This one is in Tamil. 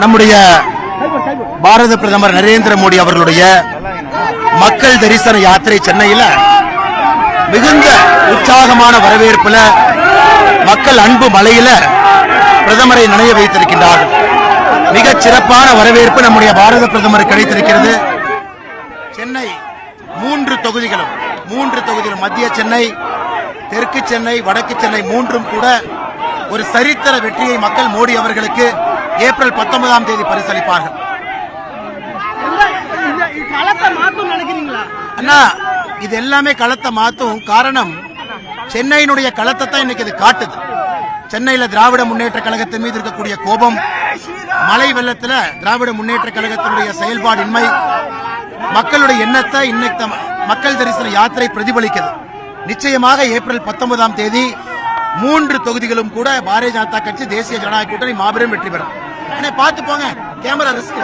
நம்முடைய பாரத பிரதமர் நரேந்திர மோடி அவர்களுடைய மக்கள் தரிசன யாத்திரை சென்னையில மிகுந்த உற்சாகமான வரவேற்புல மக்கள் அன்பு மலையில பிரதமரை நனைய வைத்திருக்கின்றார்கள். மிகச் சிறப்பான வரவேற்பு நம்முடைய பாரத பிரதமர் கிடைத்திருக்கிறது. சென்னை மூன்று தொகுதிகளும் மூன்று தொகுதிகளும் மத்திய சென்னை தெற்கு சென்னை வடக்கு சென்னை மூன்றும் கூட ஒரு சரித்திர வெற்றியை மக்கள் மோடி அவர்களுக்கு ஏப்ரல் பத்தொன்பதாம் தேதி பரிசளிப்பார்கள். அண்ணா இது எல்லாமே களத்தை மாத்தும் காரணம் சென்னையினுடைய களத்தை தான் இன்னைக்கு இது காட்டுது. சென்னையில திராவிட முன்னேற்ற கழகத்தின் மீது இருக்கக்கூடிய கோபம் மழை வெள்ளத்துல திராவிட முன்னேற்ற கழகத்தினுடைய செயல்பாடின்மை மக்களுடைய எண்ணத்தை இன்னைக்கு மக்கள் தரிசன யாத்திரை பிரதிபலிக்குது நிச்சயமாக ஏப்ரல் பத்தொன்பதாம் தேதி மூன்று தொகுதிகளும் கூட பாரதிய ஜனதா கட்சி தேசிய ஜனநாயக கூட்டணி மாபெரும் வெற்றி பெறும். அண்ணே, பார்த்து போங்க. Camera risk